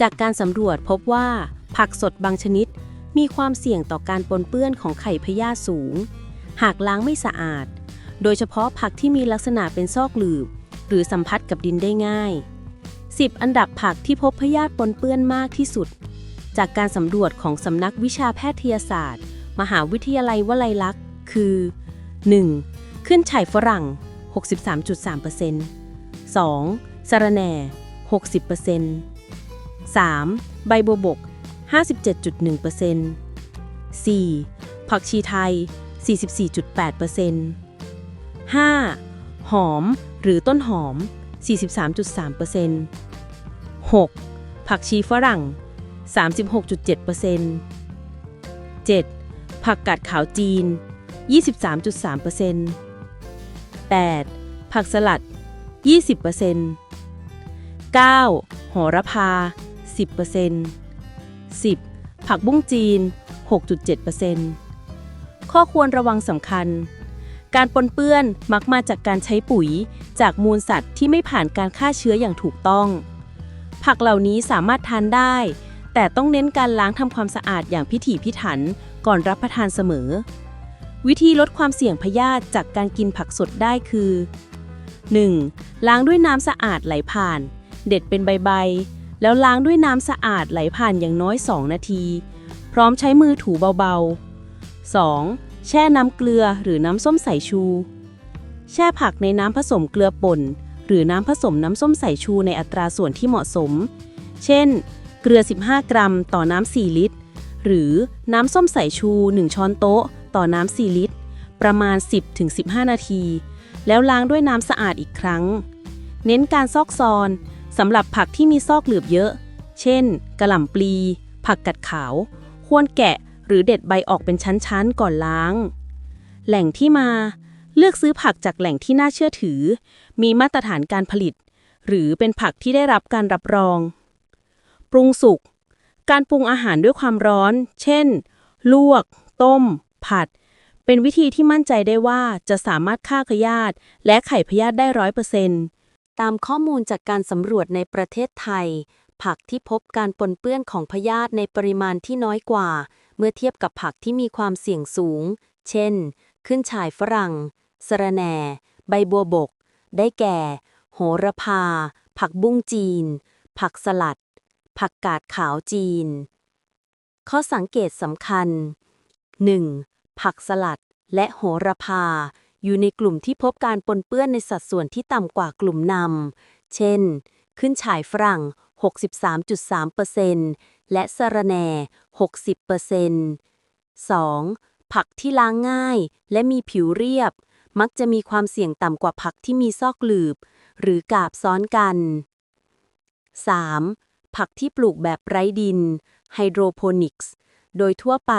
จากการสำรวจพบว่า ผักสดบางชนิด มีความเสี่ยงต่อการปนเปื้อนของไข่พยาธิสูง หากล้างไม่สะอาด โดยเฉพาะผักที่มีลักษณะเป็นซอกหลืบ หรือสัมผัสกับดินได้ง่าย 10 อันดับผักที่พบพยาธิปนเปื้อนมากที่สุด จากการสำรวจของสำนักวิชาแพทยศาสตร์ มหาวิทยาลัยวลัยลักษณ์ คือ 1. ขึ้นฉ่ายฝรั่ง 63.3% 2. สะระแหน่ 60% 3. ใบบัวบก 57.1% 4. ผักชีไทย 44.8% 5. หอมหรือต้นหอม 43.3% 6. ผักชีฝรั่ง 36.7% 7. ผักกาดขาวจีน 23.3% 8. ผักสลัด 20% 9. โหระพา 10% 10. ผักบุ้งจีน 6.7%ข้อควรระวังสำคัญ การปนเปื้อนมักมาจากการใช้ปุ๋ย จากมูลสัตว์ที่ไม่ผ่านการฆ่าเชื้ออย่างถูกต้อง ผักเหล่านี้สามารถทานได้ แต่ต้องเน้นการล้างทำความสะอาดอย่างพิถีพิถันก่อนรับประทานเสมอ วิธีลดความเสี่ยงพยาธิจากการกินผักสดได้คือ 1. ล้างด้วยน้ำสะอาดไหลผ่าน เด็ดเป็นใบๆ แล้วล้างด้วยน้ำสะอาดไหลผ่านอย่างน้อย 2 นาที พร้อมใช้มือถูเบาๆ 2. แช่น้ำเกลือหรือน้ำส้มสายชู แช่ผักในน้ำผสมเกลือป่น หรือน้ำผสมน้ำส้มสายชูในอัตราส่วนที่เหมาะสม เช่น เกลือ 15 กรัม ต่อน้ำ 4 ลิตร หรือน้ำส้มสายชู 1 ช้อนโต๊ะ ต่อน้ำ 4 ลิตร ประมาณ 10-15 นาที แล้วล้างด้วยน้ำสะอาดอีกครั้ง เน้นการซอกซอน สำหรับผักที่มีซอกหลืบเยอะ เช่น กระหล่ำปลี ผักกัดขาว ควรแกะหรือเด็ดใบออกเป็นชั้นๆ ก่อนล้าง แหล่งที่มา เลือกซื้อผักจากแหล่งที่น่าเชื่อถือ มีมาตรฐานการผลิต หรือเป็นผักที่ได้รับการรับรอง ปรุงสุก การปรุงอาหารด้วยความร้อน เช่น ลวก ต้ม ผัด เป็นวิธีที่มั่นใจได้ว่าจะสามารถฆ่าพยาธิและไข่พยาธิได้ร้อยเปอร์เซ็นต์ ตามข้อมูลจากการสำรวจในประเทศไทย ผักที่พบการปนเปื้อนของพยาธิในปริมาณที่น้อยกว่า เมื่อเทียบกับผักที่มีความเสี่ยงสูง เช่น ขึ้นฉ่ายฝรั่งสะระแหน่ ใบบัวบก ได้แก่ โหระพา ผักบุ้งจีน ผักสลัด ผักกาดขาวจีน ข้อสังเกตสำคัญ 1. ผักสลัดและโหระพา อยู่ในกลุ่มที่พบการปนเปื้อนในสัดส่วนที่ต่ำกว่ากลุ่มนำ เช่น ขึ้นฉ่ายฝรั่ง 63.3%และสะระแหน่ 60% 2. ผักที่ล้างง่ายและมีผิวเรียบ มักจะมีความเสี่ยงต่ำกว่าผักที่มีซอกหลืบ หรือกาบซ้อนกัน 3. ผักที่ปลูกแบบไร้ดินไฮโดรโปนิกส์ โดยทั่วไป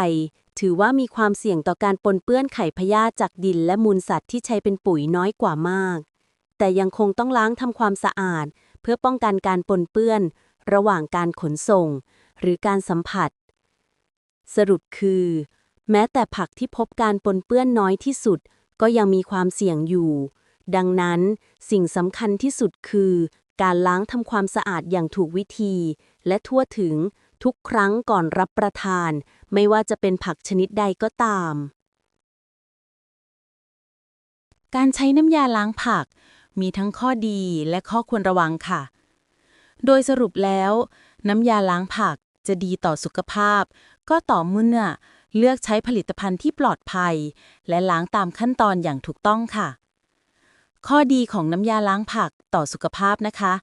ถือว่ามีความเสี่ยงต่อการปนเปื้อนไข่พยาธิจากดินและมูลสัตว์ที่ใช้เป็นปุ๋ยน้อยกว่ามาก แต่ยังคงต้องล้างทำความสะอาด เพื่อป้องกันการปนเปื้อน ระหว่างการขนส่ง หรือการสัมผัส สรุปคือ แม้แต่ผักที่พบการปนเปื้อนน้อยที่สุด ก็ยังมีความเสี่ยงอยู่ ดังนั้น สิ่งสำคัญที่สุดคือ การล้างทำความสะอาดอย่างถูกวิธี และทั่วถึง ทุกครั้งก่อนรับประทาน ไม่ว่าจะเป็นผักชนิดใดก็ตาม การใช้น้ำยาล้างผัก มีทั้งข้อดีและข้อควรระวังค่ะ โดยสรุปแล้ว น้ำยาล้างผักจะดีต่อสุขภาพ ก็ต่อเมื่อเลือกใช้ผลิตภัณฑ์ที่ปลอดภัย และล้างตามขั้นตอนอย่างถูกต้องค่ะ ข้อดีของน้ำยาล้างผักต่อสุขภาพนะคะ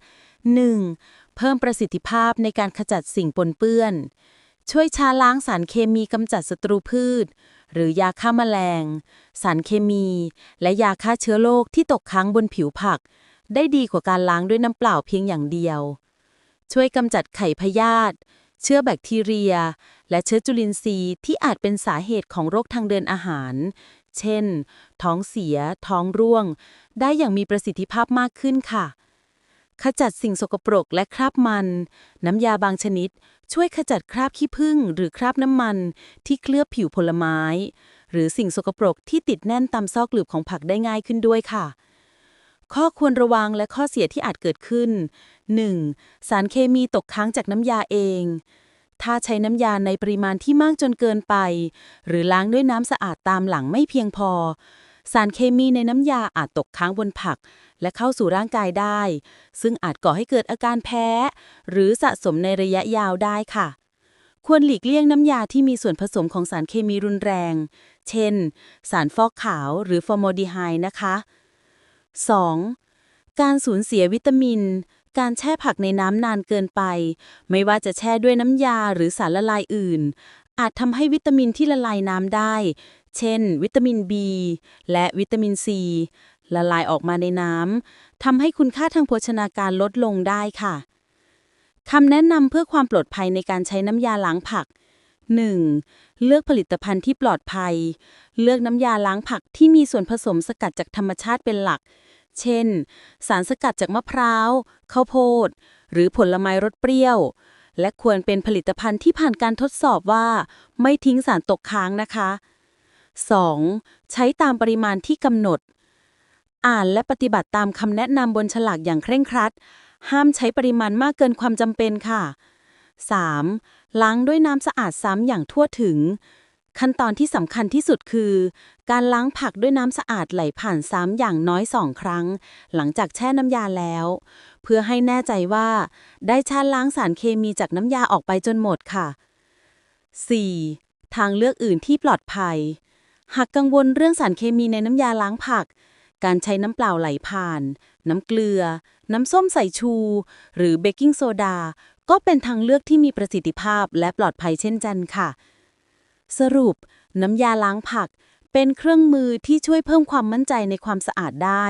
1. เพิ่มประสิทธิภาพในการขจัดสิ่งปนเปื้อน ช่วยชาล้างสารเคมีกำจัดศัตรูพืช หรือยาฆ่าแมลง สารเคมี และยาฆ่าเชื้อโรคที่ตกค้างบนผิวผัก ได้ดีกว่าการล้างด้วยน้ำเปล่าเพียงอย่างเดียว ช่วยกำจัดไข่พยาธิเชื้อแบคทีเรีย และเชื้อจุลินทรีย์ที่อาจเป็นสาเหตุของโรคทางเดินอาหาร เช่น ท้องเสีย ท้องร่วง ได้อย่างมีประสิทธิภาพมากขึ้นค่ะ ขจัดสิ่งสกปรกและคราบมัน น้ำยาบางชนิด ช่วยขจัดคราบขี้ผึ้งหรือคราบน้ำมันที่เคลือบผิวผลไม้ หรือสิ่งสกปรกที่ติดแน่นตามซอกหลืบของผักได้ง่ายขึ้นด้วยค่ะ ข้อควรระวังและข้อเสียที่อาจเกิดขึ้น 1. สารเคมีตกค้างจากน้ำยาเอง ถ้าใช้น้ำยาในปริมาณที่มากจนเกินไป หรือล้างด้วยน้ำสะอาดตามหลังไม่เพียงพอ สารเคมีในน้ำยาอาจตกค้างบนผัก และเข้าสู่ร่างกายได้ ซึ่งอาจก่อให้เกิดอาการแพ้ หรือสะสมในระยะยาวได้ค่ะ ควรหลีกเลี่ยงน้ำยาที่มีส่วนผสมของสารเคมีรุนแรง เช่น สารฟอกขาวหรือฟอร์มอลดีไฮด์นะคะ 2. การสูญเสียวิตามิน การแช่ผักในน้ำนานเกินไป ไม่ว่าจะแช่ด้วยน้ำยาหรือสารละลายอื่นอาจทำให้วิตามินที่ละลายน้ำได้ เช่น วิตามิน B และวิตามิน C ละลายออกมาในน้ำทำให้คุณค่าทางโภชนาการลดลงได้ค่ะคำแนะนำเพื่อความปลอดภัยในการใช้น้ำยาล้างผัก 1. เลือกผลิตภัณฑ์ที่ปลอดภัย เลือกน้ำยาล้างผักที่มีส่วนผสมสกัดจากธรรมชาติเป็นหลัก เช่น สารสกัดจากมะพร้าว ข้าวโพด หรือผลไม้รสเปรี้ยว และควรเป็นผลิตภัณฑ์ที่ผ่านการทดสอบว่า ไม่ทิ้งสารตกค้างนะคะ 2. ใช้ตามปริมาณที่กำหนด อ่านและปฏิบัติตามคำแนะนำบนฉลากอย่างเคร่งครัด ห้ามใช้ปริมาณมากเกินความจำเป็นค่ะ 3. ล้างด้วยน้ำสะอาดซ้ำอย่างทั่วถึง ขั้นตอนที่สำคัญที่สุดคือ การล้างผักด้วยน้ำสะอาดไหลผ่านซ้ำอย่างน้อยสองครั้ง หลังจากแช่น้ำยาแล้ว เพื่อให้แน่ใจว่า ได้ชาล้างสารเคมีจากน้ำยาออกไปจนหมดค่ะ 4. ทางเลือกอื่นที่ปลอดภัย หากกังวลเรื่องสารเคมีในน้ำยาล้างผัก การใช้น้ำเปล่าไหลผ่าน น้ำเกลือ น้ำส้มสายชู หรือเบกกิ้งโซดา ก็เป็นทางเลือกที่มีประสิทธิภาพและปลอดภัยเช่นกันค่ะ สรุป น้ำยาล้างผัก เป็นเครื่องมือที่ช่วยเพิ่มความมั่นใจในความสะอาดได้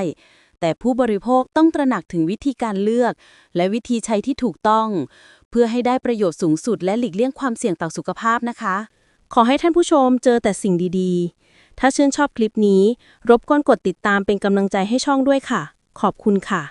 แต่ผู้บริโภคต้องตระหนักถึงวิธีการเลือก และวิธีใช้ที่ถูกต้อง เพื่อให้ได้ประโยชน์สูงสุดและหลีกเลี่ยงความเสี่ยงต่อสุขภาพนะคะ ขอให้ท่านผู้ชมเจอแต่สิ่งดี ๆ ถ้าชื่นชอบคลิปนี้ รบกวนกดติดตามเป็นกำลังใจให้ช่องด้วยค่ะ ขอบคุณค่ะ